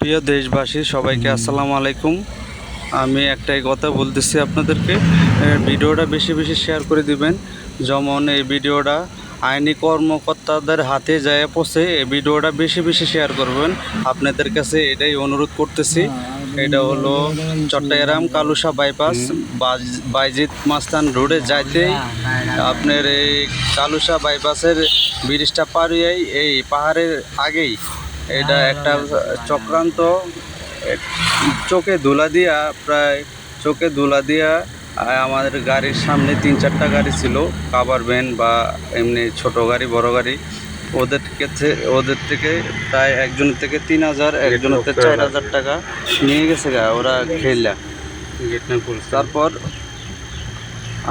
প্রিয় দেশবাসী, সবাইকে আসসালামু আলাইকুম। আমি একটাই কথা বলতেছি আপনাদেরকে ভিডিওটা বেশি বেশি শেয়ার করে দিবেন। যেমন এই ভিডিওটা আইনি কর্মকর্তাদের হাতে যায় পৌঁছে এই ভিডিওটা বেশি বেশি শেয়ার করবেন। আপনাদের কাছে এটাই অনুরোধ করতেছি। এটা হলো চট্টগ্রাম কালুসা বাইপাস বাইজিৎ মাস্তান রোডে যাইতেই আপনার এই কালুসা বাইপাসের ব্রিজটা পার এই পাহাড়ের আগেই এটা একটা চক্রান্ত। চোখে ধুলা দিয়া প্রায় চোখে ধুলা দিয়া আমাদের গাড়ির সামনে তিন চারটা গাড়ি ছিল কাভার ভ্যান বা এমনি ছোট গাড়ি বড় গাড়ি। ওদের কাছে ওদের থেকে প্রায় একজনের থেকে তিন হাজার একজনের থেকে চার হাজার টাকা নিয়ে গেছে গা ওরা খেলা তারপর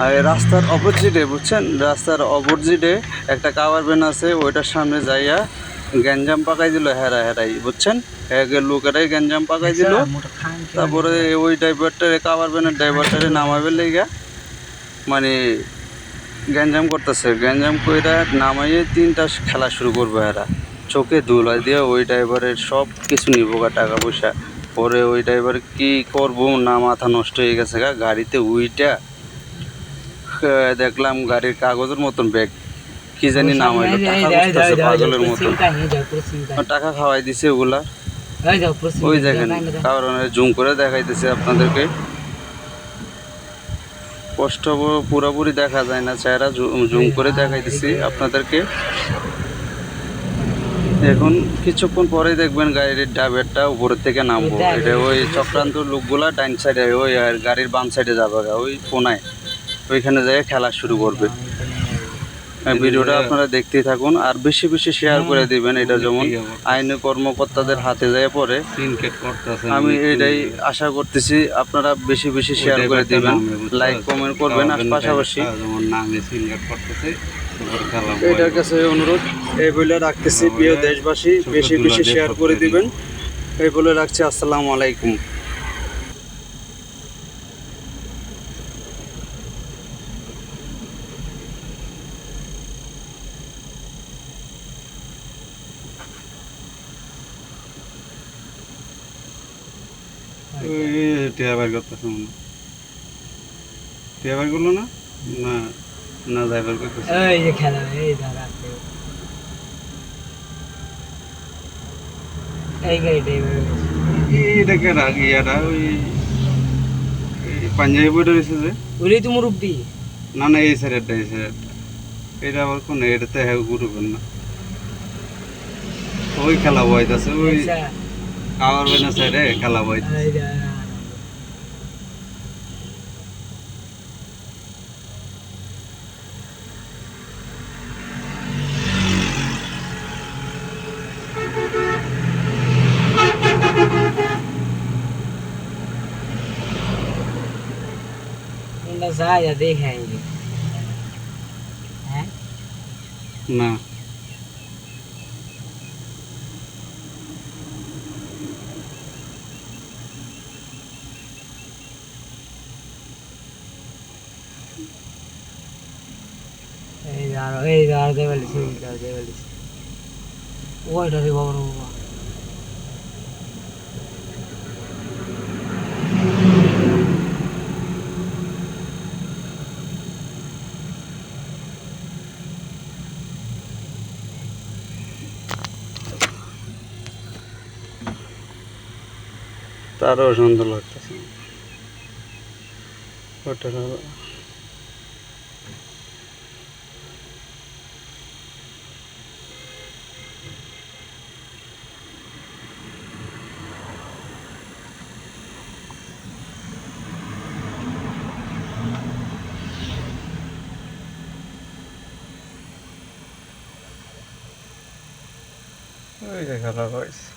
আর রাস্তার অপোজিটে বুঝছেন? রাস্তার অপোজিটে একটা কাভার ভ্যান আছে ওইটার সামনে যাইয়া গ্যাঞ্জাম পাকাই দিল হেরা হেরাই বুঝছেন? এক লোকেরাই গ্যাঞ্জাম পাকাই দিল। তারপরে ওই ড্রাইভারটারে কাভার ভ্যানের ড্রাইভারটারে নামাবে লেগা মানে গ্যাঞ্জাম করতেছে। গ্যাঞ্জাম কইরা নামাইয়ে তিনটা খেলা শুরু করব এরা চোখে ধুলা দিয়ে ওই ড্রাইভারের সব কিছু নিব গা টাকা পয়সা। পরে ওই ড্রাইভার কি করব? না মাথা নষ্ট হয়ে গেছে গা। গাড়িতে উইটা আহ, দেখলাম গাড়ির কাগজের মতন ব্যাগ। কি জানি নাম হইল টাকা খুঁজতেছে পাগলের মতন টাকা খাওয়াই দিছে ওগুলা ওই দেখেন কারণ জুম করে দেখাইতেছে আপনাদেরকে। কষ্ট পুরোপুরি দেখা যায় না চেহারা জুম করে দেখাইতেছি আপনাদেরকে। এখন কিছুক্ষণ পরে দেখবেন গাড়ির ডাবেরটা উপরের থেকে নামবো। এটা ওই চক্রান্ত লোকগুলা ডাইন সাইডে ওই আর গাড়ির বাম সাইডে যাবে ওই কোনায় ওইখানে যেয়ে খেলা শুরু করবে। ভিডিওটা আপনারা দেখতেই থাকুন আর বেশি বেশি শেয়ার করে দিবেন এটা যেমন আইনি কর্মকর্তাদের হাতে যায় পরে। আমি এটাই আশা করতেছি আপনারা বেশি বেশি শেয়ার করে দিবেন। লাইক কমেন্ট করবেন আর পাশাপাশি এটার কাছে অনুরোধ এই বলে রাখতেছি প্রিয় দেশবাসী বেশি বেশি শেয়ার করে দিবেন। এই বলে রাখছি আসসালামু আলাইকুম। টিয়াবার করতেছে মনে টিয়াবার করল না? না না ড্রাইভার করতেছে। এই যে খেলা এই দাঁড়াতে এই গাড়িটা এইভাবে এটা কে রাগ ইয়াটা ওই পাঞ্জাবি বইটা রয়েছে যে। ওটাই তো মুরব্বি। না না এই সাইডটা এই এটা আবার কোন এটাতে হ্যাঁ গুরুবেন না। ওই খেলা বইতাছে ওই আচ্ছা, কাওয়ার বেনা সাইডে খেলা বই Zaya, they hang. Huh? No. না এই দাঁড়ো এই দাঁড়ো দে বলিস এই দাঁড়ো দে বলিস ওইটা রে বাবা বাবা তারও সুন্দর লাগতেছে। ওটা ওই যে খেলা হয়েছে